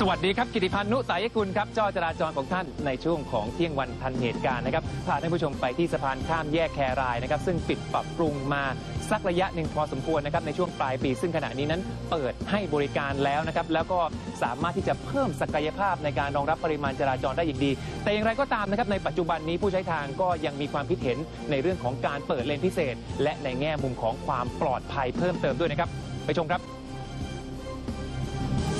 สวัสดีครับกิติพันธ์นุสายกุลครับจ้าจราจรของท่านในช่วงของเที่ยงวันทันเหตุการณ์นะครับพาท่านผู้ชมไปที่สะพานข้ามแยกแครายนะครับซึ่งปิดปรับปรุงมาสักระยะหนึ่งพอสมควรนะครับในช่วงปลายปี ซึ่งขณะนี้นั้นเปิดให้บริการแล้วนะครับแล้วก็สามารถที่จะเพิ่มศักยภาพในการรองรับปริมาณจราจรได้อย่างดี แต่อย่างไรก็ตามนะครับในปัจจุบันนี้ผู้ใช้ทางก็ยังมีความคิดเห็นในเรื่องของการเปิดเลนพิเศษ และในแง่มุมของความปลอดภัยเพิ่มเติมด้วยนะครับไปชมครับ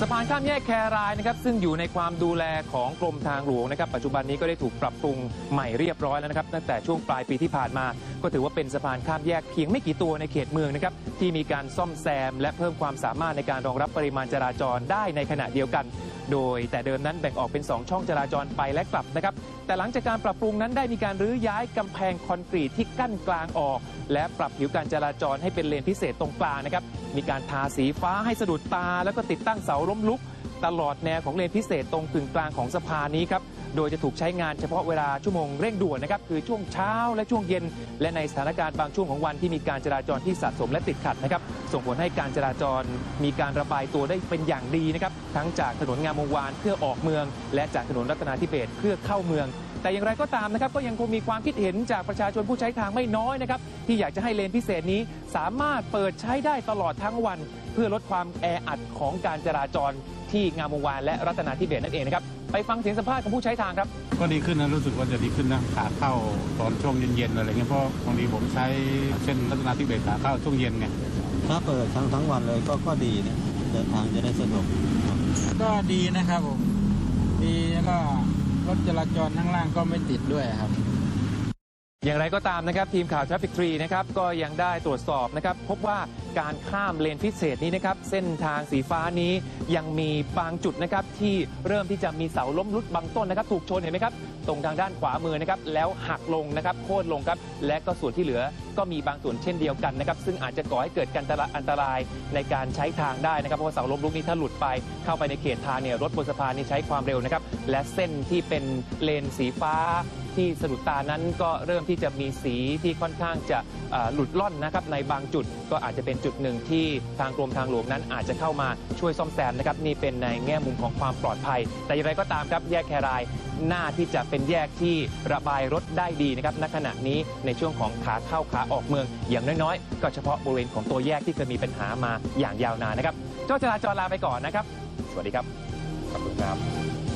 สะพานข้ามแยกแครายนะครับซึ่งอยู่ในความดูแลของกรมทางหลวงนะครับปัจจุบันนี้ก็ได้ถูกปรับปรุงใหม่เรียบร้อยแล้วนะครับตั้งแต่ช่วงปลายปีที่ผ่านมา ก็ถือว่าเป็นสะพานข้ามแยกเพียงไม่กี่ตัวในเขตเมืองนะครับที่มีการซ่อมแซม และเพิ่มความสามารถในการรองรับปริมาณจราจรได้ในขณะเดียวกัน โดยแต่เดิมนั้นแบ่งออกเป็น 2 ช่องจราจรไปและกลับนะครับแต่หลังจากการปรับปรุงนั้นได้มีการรื้อย้ายกำแพงคอนกรีตที่กั้นกลางออก และปรับผิวการจราจรให้เป็นเลนพิเศษตรงกลางนะครับมีการทาสีฟ้าให้สะดุดตาแล้วก็ติดตั้งเสาล้มลุก ตลอดแนวของเลนพิเศษตรงกึ่งกลางของสะพานนี้ครับ โดยจะถูกใช้งานเฉพาะเวลาชั่วโมงเร่งด่วนนะครับ คือช่วงเช้าและช่วงเย็น และในสถานการณ์บางช่วงของวันที่มีการจราจรที่สะสมและติดขัดนะครับ ส่งผลให้การจราจรมีการระบายตัวได้เป็นอย่างดีนะครับ ทั้งจากถนนงามวงวานเพื่อออกเมือง และจากถนนรัตนาธิเบศเพื่อเข้าเมือง แต่อย่างไรก็ตามนะครับก็ยังคงมีความคิดเห็นจากประชาชนผู้ใช้ทางไม่น้อยนะครับที่อยากจะให้เลนพิเศษนี้สามารถเปิดใช้ได้ตลอดทั้งวัน เพื่อลดความแออัดของการจราจรที่งามวงวานและรัตนาธิเบศรนั่นเองนะครับไปฟังเสียงสัมภาษณ์ของผู้ใช้ทางครับ ก็ดีขึ้นนะรู้สึกว่าจะดีขึ้นนะขาเข้าตอนช่วงเย็นๆอะไรเงี้ยเพราะบางทีผมใช้เส้นรัตนาธิเบศรขาเข้าช่วงเย็นไงถ้าเปิดทั้งทั้งวันเลยก็ก็ดีนะเดินทางจะได้สะดวกครับก็ดีนะครับผมดีแล้วก็ รถจราจรข้างล่างก็ไม่ติดด้วยครับ อย่างไรก็ตามนะครับทีมข่าว Traffic 3นะครับก็ยังได้ตรวจสอบนะครับพบว่าการข้ามเลนพิเศษนี้นะครับเส้นทางสีฟ้านี้ยังมีบางจุดนะครับที่เริ่มที่จะมีเสาล้มลุดบางต้นนะครับถูกชนเห็นไหมครับตรงทางด้านขวามือนะครับแล้วหักลงนะครับโค่นลงครับและก็ส่วนที่เหลือก็มีบางส่วนเช่นเดียวกันนะครับซึ่งอาจจะก่อให้เกิดการอันตรายในการใช้ทางได้นะครับเพราะว่าเสาล้มลุกนี้ถ้าหลุดไปเข้าไปในเขตทางเนี่ยรถบนสะพานนี่ใช้ความเร็วนะครับและเส้นที่เป็นเลนสีฟ้า ที่สะดุดตานั้นก็เริ่มที่จะมีสีที่ค่อนข้างจะหลุดล่อนนะครับในบางจุดก็อาจจะเป็นจุดหนึ่งที่ทางกรมทางหลวงนั้นอาจจะเข้ามาช่วยซ่อมแซมนะครับนี่เป็นในแง่มุมของความปลอดภัย แต่อย่างไรก็ตามครับแยกแครายหน้าที่จะเป็นแยกที่ระบายรถได้ดีนะครับณขณะนี้ในช่วงของขาเข้าขาออกเมือง อย่างน้อยๆ ก็เฉพาะบริเวณของตัวแยกที่เคยมีปัญหามาอย่างยาวนานนะครับเจ้าจราจรลาไปก่อนนะครับ สวัสดีครับขอบคุณครับ